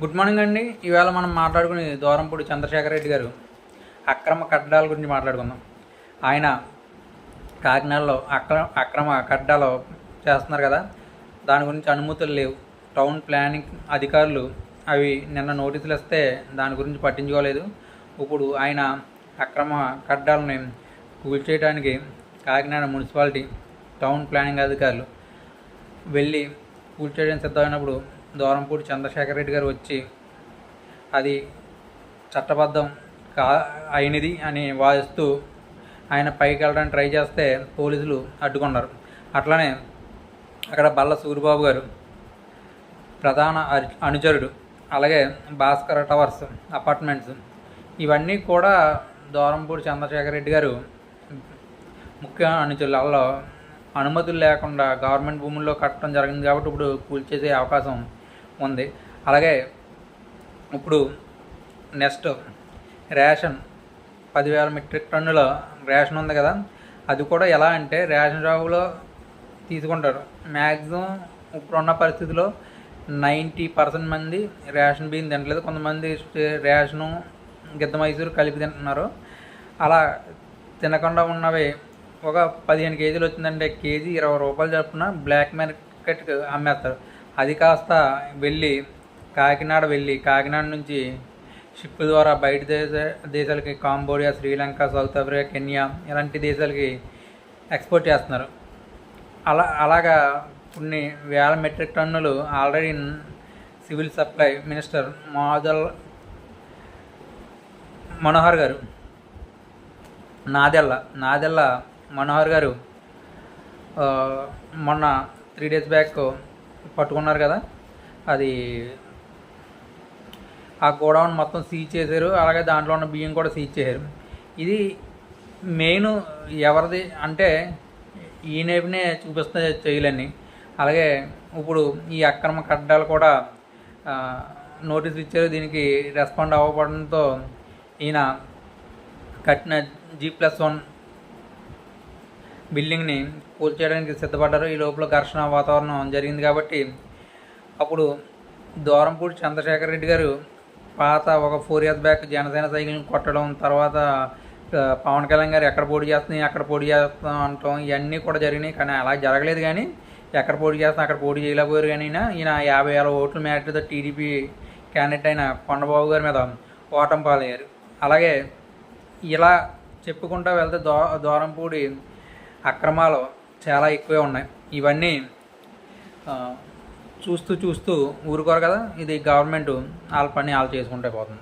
Good morning అండి. ఈవేళ మనం మాట్లాడుకునే దూరంపూడి చంద్రశేఖర్ రెడ్డి గారు అక్రమ కట్టడాల గురించి మాట్లాడుకుందాం. ఆయన కాకినాడలో అక్రమ అక్రమ కట్టడాలు చేస్తున్నారు కదా. దాని గురించి అనుమతులు లేవు. టౌన్ ప్లానింగ్ అధికారులు అవి నిన్న నోటీసులు ఇస్తే దాని గురించి పట్టించుకోలేదు. ఇప్పుడు ఆయన అక్రమ కట్టడాలని కూల్చేయడానికి కాకినాడ మున్సిపాలిటీ టౌన్ ప్లానింగ్ అధికారులు వెళ్ళి కూల్చేయడానికి సిద్ధమైనప్పుడు దూరంపూడి చంద్రశేఖర్ రెడ్డి గారు వచ్చి అది చట్టబద్ధం కా అయినది అని వాదిస్తూ ఆయన పైకి వెళ్ళడానికి ట్రై చేస్తే పోలీసులు అడ్డుకున్నారు. అట్లానే అక్కడ బల్ల సూరిబాబు గారు ప్రధాన అనుచరుడు అలాగే భాస్కర్ టవర్స్ అపార్ట్మెంట్స్ ఇవన్నీ కూడా దూరంపూడి చంద్రశేఖర్ రెడ్డి గారు ముఖ్య అనుచరులు అనుమతులు లేకుండా గవర్నమెంట్ భూముల్లో కట్టడం జరిగింది కాబట్టి ఇప్పుడు కూల్చేసే అవకాశం ఉంది. అలాగే ఇప్పుడు నెక్స్ట్ రేషన్ పదివేల మెట్రిక్ టన్నుల రేషన్ ఉంది కదా. అది కూడా ఎలా అంటే రేషన్ షాపులో తీసుకుంటారు. మ్యాక్సిమం ఇప్పుడున్న పరిస్థితిలో నైంటీ పర్సెంట్ మంది రేషన్ బియ్యం తినట్లేదు. కొంతమంది రేషను గిద్ద మైసూరు కలిపి తింటున్నారు. అలా తినకుండా ఉన్నవి ఒక పదిహేను కేజీలు వచ్చిందంటే కేజీ ఇరవై రూపాయలు చొప్పున బ్లాక్ మార్కెట్కి అమ్మేస్తారు. అది కాస్త వెళ్ళి కాకినాడ వెళ్ళి కాకినాడ నుంచి షిప్ ద్వారా బయట దేశ దేశాలకి Cambodia Sri Lanka South Africa Kenya ఇలాంటి దేశాలకి ఎక్స్పోర్ట్ చేస్తున్నారు. అలా అలాగా కొన్ని వేల మెట్రిక్ టన్నులు ఆల్రెడీ సివిల్ సప్లై మినిస్టర్ మాదల్ మనోహర్ గారు నాదెల్ల నాదెల్ల మనోహర్ గారు మొన్న త్రీ డేస్ బ్యాక్ పట్టుకున్నారు కదా. అది ఆ గోడౌన్ మొత్తం సీజ్ చేశారు. అలాగే దాంట్లో ఉన్న బియ్యం కూడా సీజ్ చేశారు. ఇది మెయిన్ ఎవరిది అంటే ఈ నేపినే చూపిస్తే చేయలేని అలాగే ఇప్పుడు ఈ అక్రమ కడ్డాలు కూడా నోటీస్ ఇచ్చారు. దీనికి రెస్పాండ్ అవ్వబడంతో ఈయన కట్టిన జీ ప్లస్ వన్ బిల్డింగ్ని కూల్చేయడానికి సిద్ధపడ్డారు. ఈ లోపల ఘర్షణ వాతావరణం జరిగింది కాబట్టి అప్పుడు దూరంపూడి చంద్రశేఖర్ రెడ్డి గారు పాత ఒక ఫోర్ ఇయర్స్ బ్యాక్ జనసేన సైకిల్ని కొట్టడం తర్వాత పవన్ కళ్యాణ్ గారు ఎక్కడ పోటీ చేస్తున్నాయి అక్కడ పోటీ చేస్తాం అంటాం ఇవన్నీ కూడా జరిగినాయి. కానీ అలా జరగలేదు కానీ ఎక్కడ పోటీ చేస్తాం అక్కడ పోటీ చేయలేకపోయారు కానీ ఈయన ఈయన యాభై వేల ఓట్ల మేరతో టీడీపీ క్యాండిడేట్ అయిన కొండబాబు గారి మీద ఓటం పాలయ్యారు. అలాగే ఇలా చెప్పుకుంటూ వెళ్తే దో దూరంపూడి అక్రమాలు చాలా ఎక్కువే ఉన్నాయి. ఇవన్నీ చూస్తూ చూస్తూ ఊరుకోరు కదా? ఇది గవర్నమెంట్ వాళ్ళ పని వాళ్ళు చేసుకుంటే పోతుంది.